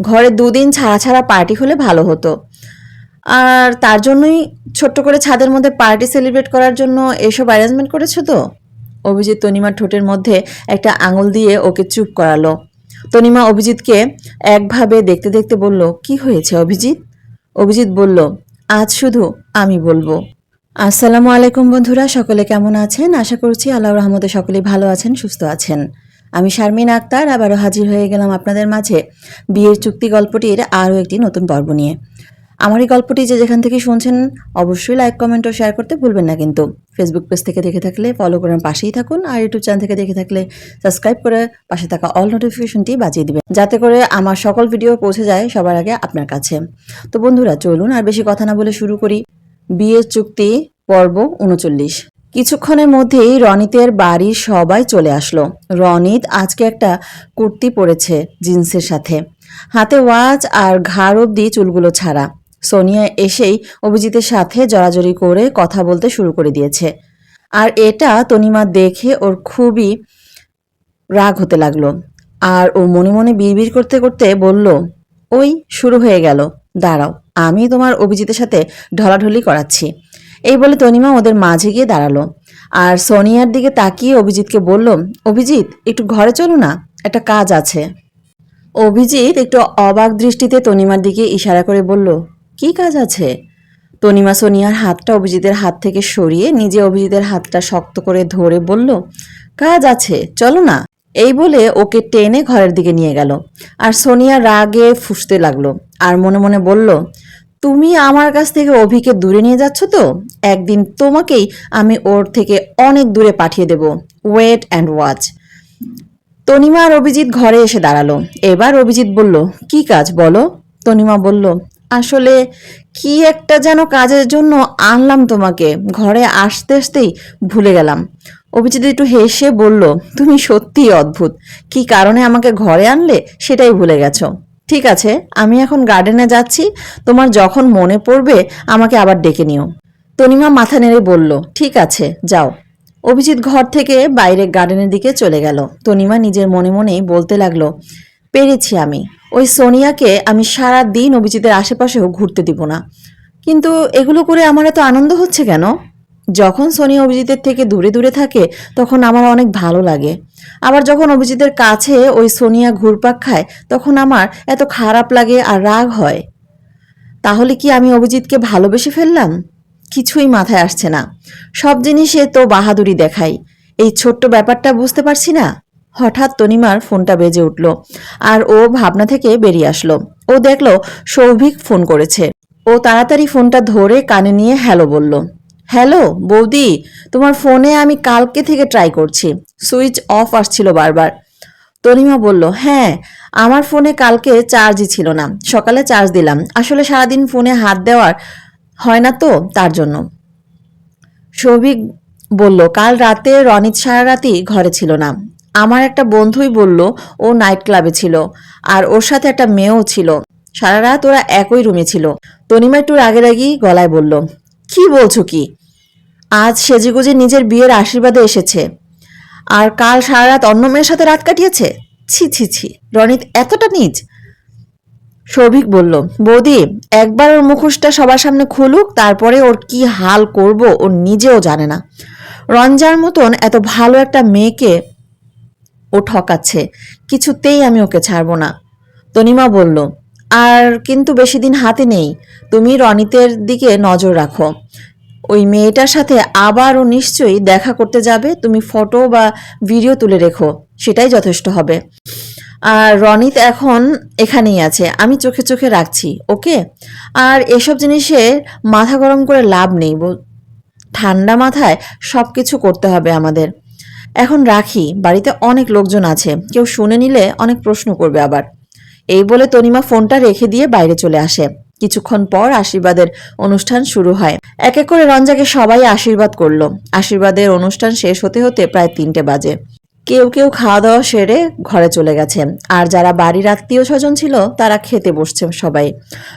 ঘরে দুদিন ছাড়া ছাড়া পার্টি হলে ভালো হতো। আর তার জন্যই ছোট্ট করে ছাদের মধ্যে পার্টি সেলিব্রেট করার জন্য এসব অ্যারেঞ্জমেন্ট করেছ তো? অভিজিৎ তনিমার ঠোঁটের মধ্যে একটা আঙুল দিয়ে ওকে চুপ করালো। তনিমা অভিজিৎকে একভাবে দেখতে দেখতে বলল, কি হয়েছে অভিজিৎ? অভিজিৎ বলল, আজ শুধু আমি বলব। আসসালামু আলাইকুম বন্ধুরা, সকলে কেমন আছেন? আশা করছি আল্লাহ রহমতে সকলেই ভালো আছেন, সুস্থ আছেন। আমি শারমিন আক্তার, আবারও হাজির হয়ে গেলাম আপনাদের মাঝে। বিয়ের চুক্তি গল্পটির আরও একটি নতুন পর্ব নিয়ে। আমার এই গল্পটি যে যেখান থেকে শুনছেন, অবশ্যই লাইক, কমেন্ট ও শেয়ার করতে ভুলবেন না কিন্তু। ফেসবুক পেজ থেকে দেখে থাকলে ফলো করার পাশেই থাকুন আর ইউটিউব চ্যানেল থেকে দেখে থাকলে সাবস্ক্রাইব করে পাশে থাকা অল নোটিফিকেশনটি বাজিয়ে দিবেন। যাতে করে আমার সকল ভিডিও পৌঁছে যায় সবার আগে আপনার কাছে। তো বন্ধুরা, চলুন আর বেশি কথা না বলে শুরু করি। বিয়ের চুক্তি, পর্ব উনচল্লিশ। কিছুক্ষণের মধ্যেই রনিতের বাড়ির সবাই চলে আসলো। রনিত আজকে একটা কুর্তি পরেছে জিন্সের সাথে। হাতে ওয়াচ আর ঘাড় অব্দি চুলগুলো ছাড়া। সোনিয়া এসেই অভিজিতের সাথে জড়াজড়ি করে কথা বলতে শুরু করে দিয়েছে। আর এটা তনিমা দেখে ওর খুবই রাগ হতে লাগল। আর ও মনে মনে বিড়বিড় করতে করতে বলল, ওই, শুরু হয়ে গেল। দাঁড়াও, আমি তোমার অভিজিতের সাথে ঢলাঢলি করাচ্ছি। এই বলে তনিমা ওদের মাঝে গিয়ে দাঁড়াল। আর সোনিয়ার দিকে তাকিয়ে অভিজিৎকে বলল, অভিজিৎ, একটু ঘরে চলো না, একটা কাজ আছে। অভিজিৎ একটু অবাক দৃষ্টিতে তনিমার দিকে ইশারা করে বলল, কি কাজ আছে? তনিমা সোনিয়ার হাতটা অভিজিতের হাত থেকে সরিয়ে নিজে অভিজিতের হাতটা শক্ত করে ধরে বলল, কাজ আছে, চলো না। এই বলে ওকে টেনে ঘরের দিকে নিয়ে গেল। আর সোনিয়া রাগে ফুসতে লাগল আর মনে মনে বলল তুমি আমার কাছ থেকে অভিকে দূরে নিয়ে যাচ্ছ তো? একদিন তোমাকেই আমি ওর থেকে অনেক দূরে পাঠিয়ে দেব। ওয়েট অ্যান্ড ওয়াচ তনিমা আর অভিজিৎ ঘরে এসে দাঁড়াল। এবার অভিজিৎ বলল, কি কাজ বলো? তনিমা বলল, আসলে কি একটা যেন কাজের জন্য আনলাম তোমাকে। ঘরে আসতে আসতেই ভুলে গেলাম। অভিজিৎ একটু হেসে বলল, তুমি সত্যিই অদ্ভুত। কি কারণে আমাকে ঘরে আনলে সেটাই ভুলে গেছো? ঠিক আছে, আমি এখন গার্ডেনে যাচ্ছি, তোমার যখন মনে পড়বে, আমাকে আবার ডেকে নিও। তনিমা মাথা নেড়ে বলল, ঠিক আছে, যাও। অভিজিৎ ঘর থেকে বাইরে গার্ডেনের দিকে চলে গেল। তনিমা নিজের মনে মনেই বলতে লাগল, পেরেছি আমি। ওই সোনিয়াকে আমি সারা দিন অভিজিতের আশেপাশেও ঘুরতে দিব না। কিন্তু এগুলো করে আমার এত আনন্দ হচ্ছে কেন? যখন সোনিয়া অভিজিতের থেকে দূরে দূরে থাকে, তখন আমার অনেক ভালো লাগে। আবার যখন অভিজিতের কাছে ওই সোনিয়া ঘুরপাক খায়, তখন আমার এত খারাপ লাগে আর রাগ হয়। তাহলে কি আমি অভিজিৎকে ভালোবেসে ফেললাম? কিছুই মাথায় আসছে না। সব জিনিসে তো বাহাদুরি দেখাই। এই ছোট্ট ব্যাপারটা বুঝতে পারছি না। হঠাৎ তনিমার ফোনটা বেজে উঠল, আর ও ভাবনা থেকে বেরিয়ে আসলো। ও দেখল সৌভিক ফোন করেছে। ও তাড়াতাড়ি ফোনটা ধরে কানে নিয়ে হ্যালো বলল হ্যালো, বৌদি, তোমার ফোনে আমি কালকে থেকে ট্রাই করছি। সুইচ অফ আসছিল বারবার। তনিমা বলল হ্যাঁ আমার ফোনে কালকে চার্জই ছিল না। সকালে চার্জ দিলাম। আসলে সারাদিন ফোনে হাত দেওয়ার হয় না তো, তার জন্য। সৌভিক বলল, কাল রাতে রনিত সারা রাতই ঘরে ছিল না। আমার একটা বন্ধুই বলল, ও নাইট ক্লাবে ছিল। আর ওর সাথে একটা মেয়েও ছিল। সারা রাত ওরা একই রুমে ছিল। তনিমা একটু রাগে রাগি গলায় বলল, কি বলছো কি? আজ সেজেগুজে নিজের বিয়ের আশীর্বাদে এসেছে। আর কাল সারা রাত অন্য মেয়ের সাথে রাত কাটিয়েছে? ছি ছি ছি। রনিত এতটা নিজ? সৌভিক বলল, বৌদি, একবার ওর মুখোশটা সবার সামনে খুলুক, তারপরে ওর কি হাল করব ও নিজেও জানে না। রঞ্জার মতন এত ভালো একটা মেয়েকে ও ঠকাচ্ছে, কিছুতেই আমি ওকে ছাড়বো না। তনিমা বলল, আর কিন্তু বেশি দিন হাতে নেই, তুমি রনিতের দিকে নজর রাখো। ওই মেয়েটার সাথে আবারও নিশ্চয়ই দেখা করতে যাবে, তুমি ফটো বা ভিডিও তুলে রেখো, সেটাই যথেষ্ট হবে। আর রনিত এখন এখানেই আছে, আমি চোখে চোখে রাখছি, ওকে? আর এসব জিনিসে মাথা গরম করে লাভ নেই ঠান্ডা মাথায় সব কিছু করতে হবে আমাদের। এখন রাখি, বাড়িতে অনেক লোকজন আছে, কেউ শুনে নিলে অনেক প্রশ্ন করবে আবার। এই বলে তনিমা ফোনটা রেখে দিয়ে বাইরে চলে আসে। কিছুক্ষণ পর আশীর্বাদের অনুষ্ঠান শুরু হয়। এক এক করে রঞ্জাকে সবাই আশীর্বাদ করল। আশীর্বাদের অনুষ্ঠান শেষ হতে হতে প্রায় তিনটে বাজে। কেউ কেউ খাওয়া দাওয়া সেরে ঘরে চলে গেছে। আর যারা বাড়ির আত্মীয় স্বজন ছিল, তারা খেতে বসছে সবাই।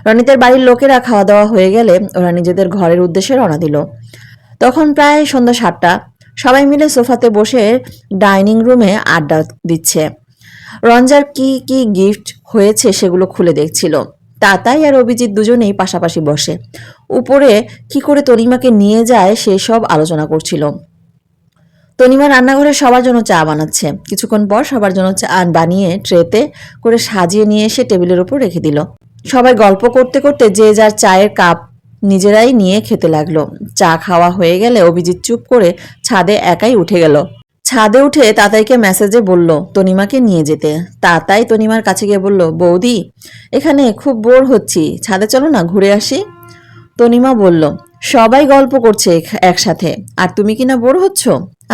রনিতের বাড়ির লোকেরা খাওয়া দাওয়া হয়ে গেলে ওরা নিজেদের ঘরের উদ্দেশ্যে রওনা দিল। তখন প্রায় সন্ধ্যা সাতটা, সবাই মিলে সোফাতে বসে ডাইনিং রুমে আড্ডা দিচ্ছে। রঞ্জার কি কি গিফট হয়েছে সেগুলো খুলে দেখছিল। তাতাই আর অভিজিৎ দুজনেই পাশাপাশি বসে। উপরে কি করে তনিমাকে নিয়ে যায় সেই সব আলোচনা করছিল। তনিমা রান্নাঘরে সবার জন্য চা বানাচ্ছে। কিছুক্ষণ পর সবার জন্য চা বানিয়ে ট্রেতে করে সাজিয়ে নিয়ে এসে টেবিলের উপর রেখে দিল। সবাই গল্প করতে করতে যে যার চায়ের কাপ নিজেরাই নিয়ে খেতে লাগল। চা খাওয়া হয়ে গেলে অভিজিৎ চুপ করে ছাদে একাই উঠে গেল। ছাদে উঠে তাতাইকে মেসেজে বলল, তনিমাকে নিয়ে যেতে। তাতাই তনিমার কাছে গিয়ে বলল, বৌদি, এখানে খুব বোর হচ্ছি। ছাদে চলো না, ঘুরে আসি? তনিমা বলল, সবাই গল্প করছে একসাথে। আর তুমি কি না বোর হচ্ছ?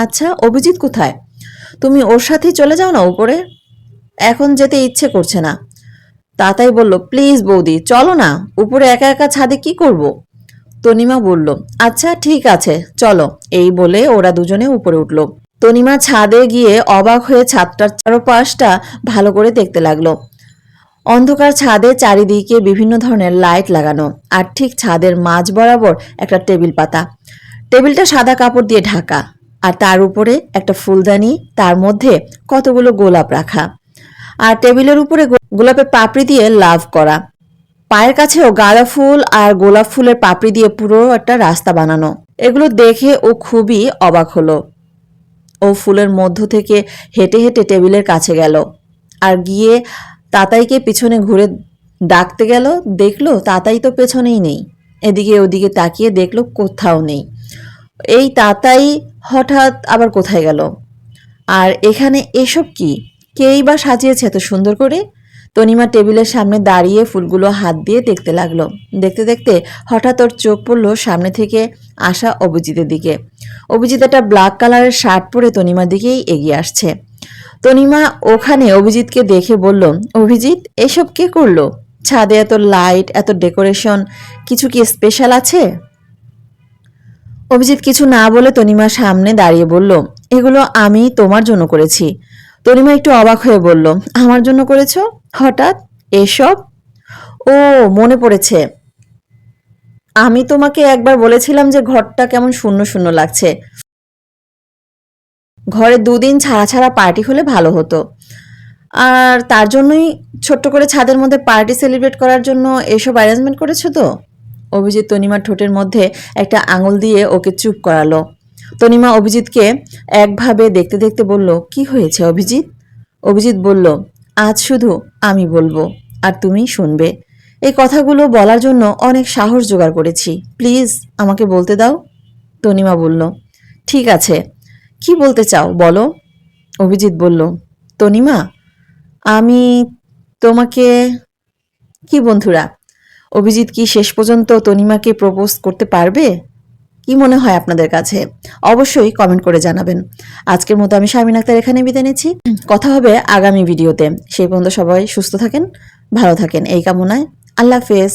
আচ্ছা অভিজিৎ কোথায়? তুমি ওর সাথেই চলে যাও না উপরে? এখন যেতে ইচ্ছে করছে না। তাতাই বলল, প্লিজ বৌদি, চলো না। উপরে একা একা ছাদে কি করব? তনিমা বলল আচ্ছা ঠিক আছে, চলো। এই বলে ওরা দুজনে উপরে উঠল। তনিমা ছাদে গিয়ে অবাক হয়ে ছাদটার চারপাশটা ভালো করে দেখতে লাগল। অন্ধকার ছাদে চারিদিকে বিভিন্ন ধরনের লাইট লাগানো আর ঠিক ছাদের মাঝ বরাবর একটা টেবিল পাতা। টেবিলটা সাদা কাপড় দিয়ে ঢাকা আর তার উপরে একটা ফুলদানি, তার মধ্যে কতগুলো গোলাপ রাখা আর টেবিলের উপরে গোলাপের পাপড়ি দিয়ে লাভ করা। পায়ের কাছেও গাঁদা ফুল আর গোলাপ ফুলের পাপড়ি দিয়ে পুরো একটা রাস্তা বানানো। এগুলো দেখে ও খুবই অবাক হলো। ও ফুলের মধ্য থেকে হেঁটে হেঁটে টেবিলের কাছে গেল। আর গিয়ে তাতাইকে পিছনে ঘুরে ডাকতে গেল, দেখল তাতাই তো পেছনেই নেই। এদিকে ওদিকে তাকিয়ে দেখল কোথাও নেই। এই তাতাই হঠাৎ আবার কোথায় গেল? আর এখানে এসব কি? কেই বা সাজিয়েছে এত সুন্দর করে? তনিমা টেবিলের সামনে দাঁড়িয়ে ফুলগুলো হাত দিয়ে দেখতে লাগল। দেখতে দেখতে হঠাৎ ওর চোখ পড়ল সামনে থেকে আসা অভিজিতের দিকে। অভিজিৎ একটা ব্ল্যাক কালারের শার্ট পরে তনিমার দিকেই এগিয়ে আসছে। তনিমা ওখানে অভিজিৎকে দেখে বলল, অভিজিৎ, এসব কে করল? ছাদে এত লাইট, এত ডেকোরেশন, কিছু কি স্পেশাল আছে? অভিজিৎ কিছু না বলে তনিমার সামনে দাঁড়িয়ে বলল, এগুলো আমি তোমার জন্য করেছি। তনিমা একটু অবাক হয়ে বলল, আমার জন্য করেছ? হঠাৎ? এসব? ও, মনে পড়েছে। আমি তোমাকে একবার বলেছিলাম যে ঘরটা কেমন শূন্য শূন্য লাগছে। ঘরে দুদিন ছাড়া ছাড়া পার্টি হলে ভালো হতো। আর তার জন্যই ছোট্ট করে ছাদের মধ্যে পার্টি সেলিব্রেট করার জন্য এসব অ্যারেঞ্জমেন্ট করেছ তো? অভিজিৎ তনিমার ঠোঁটের মধ্যে একটা আঙুল দিয়ে ওকে চুপ করালো। তনিমা অভিজিৎকে একভাবে দেখতে দেখতে বলল, কি হয়েছে অভিজিৎ? অভিজিৎ বলল, আজ শুধু আমি বলব, আর তুমি শুনবে। এই কথাগুলো বলার জন্য অনেক সাহস জোগাড় করেছি। প্লিজ আমাকে বলতে দাও। তনিমা বলল, ঠিক আছে। কি বলতে চাও, বলো? অভিজিৎ বলল, তনিমা, আমি তোমাকে, কি বন্ধুরা, অভিজিৎ কি শেষ পর্যন্ত তনিমাকে প্রপোজ করতে পারবে? কি মনে হয় আপনাদের কাছে? অবশ্যই কমেন্ট করে জানাবেন। আজকের মতো আমি শামিন আক্তার এখানে বিদায় নিচ্ছি। কথা হবে আগামী ভিডিওতে। সেই পর্যন্ত সবাই সুস্থ থাকেন, ভালো থাকেন। এই কামনায় আল্লাহ হাফেজ।